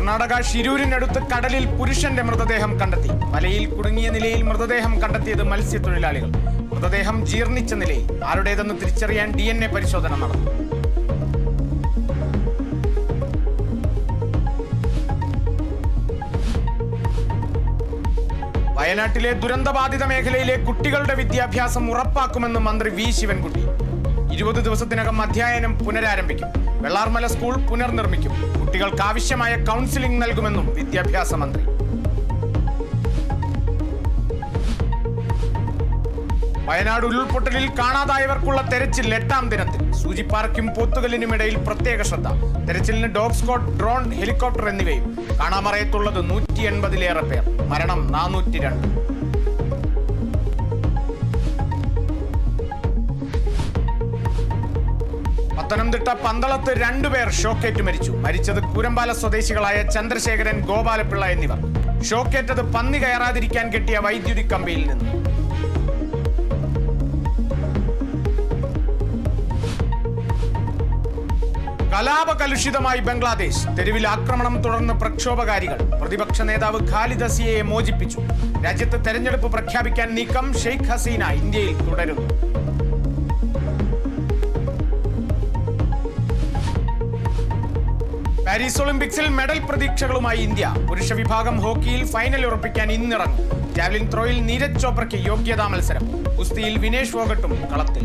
കർണാടക ഷിരൂരിനടുത്ത് കടലിൽ പുരുഷന്റെ മൃതദേഹം കണ്ടെത്തി. വലയിൽ കുടുങ്ങിയ നിലയിൽ മൃതദേഹം കണ്ടെത്തിയത് മത്സ്യത്തൊഴിലാളികൾ. മൃതദേഹം ജീർണിച്ച നിലയിൽ ആരുടേതെന്ന് തിരിച്ചറിയാൻ ഡി പരിശോധന നടന്നു. വയനാട്ടിലെ ദുരന്തബാധിത മേഖലയിലെ കുട്ടികളുടെ വിദ്യാഭ്യാസം ഉറപ്പാക്കുമെന്ന് മന്ത്രി വി. ശിവൻകുട്ടി. ഇരുപത് ദിവസത്തിനകം അധ്യയനം പുനരാരംഭിക്കും. വെള്ളാർമല സ്കൂൾ പുനർനിർമ്മിക്കും. കുട്ടികൾക്ക് ആവശ്യമായ കൗൺസിലിംഗ് നൽകുമെന്നും വിദ്യാഭ്യാസ മന്ത്രി. വയനാട് ഉരുൾപൊട്ടലിൽ കാണാതായവർക്കുള്ള തെരച്ചിൽ എട്ടാം ദിനത്തിൽ. സൂചിപ്പാർക്കും പോത്തുകല്ലിനുമിടയിൽ പ്രത്യേക ശ്രദ്ധ. തെരച്ചിലിന് ഡോഗ് സ്കോട്ട് ഡ്രോൺ ഹെലികോപ്റ്റർ എന്നിവയും കാണാമറയത്തുള്ളത് നൂറ്റി എൺപതിലേറെ പേർ മരണം നാനൂറ്റി രണ്ട് പത്തനംതിട്ട പന്തളത്ത് രണ്ടുപേർ ഷോക്കേറ്റ് മരിച്ചു. മരിച്ചത് കുരമ്പാല സ്വദേശികളായ ചന്ദ്രശേഖരൻ ഗോപാലപിള്ള എന്നിവർ. ഷോക്കേറ്റത് പന്നി കയറാതിരിക്കാൻ കെട്ടിയ വൈദ്യുതി കമ്പിയിൽ നിന്ന്. കലാപകലുഷിതമായി ബംഗ്ലാദേശ്. തെരുവിൽ ആക്രമണം തുടർന്ന് പ്രക്ഷോഭകാരികൾ. പ്രതിപക്ഷ നേതാവ് ഖാലിദ് ഹസിയയെ മോചിപ്പിച്ചു. രാജ്യത്ത് തെരഞ്ഞെടുപ്പ് പ്രഖ്യാപിക്കാൻ നീക്കം ഷെയ്ഖ് ഹസീന ഇന്ത്യയിൽ തുടരുന്നു. പാരീസ് ഒളിമ്പിക്സിൽ മെഡൽ പ്രതീക്ഷകളുമായി ഇന്ത്യ. പുരുഷ വിഭാഗം ഹോക്കിയിൽ ഫൈനൽ ഉറപ്പിക്കാൻ ഇന്നിറങ്ങും. ജാവലിൻ ത്രോയിൽ നീരജ് ചോപ്രയ്ക്ക് യോഗ്യതാ മത്സരം. കുസ്തിയിൽ വിനേഷ് ഫോഗട്ടും കളത്തിൽ.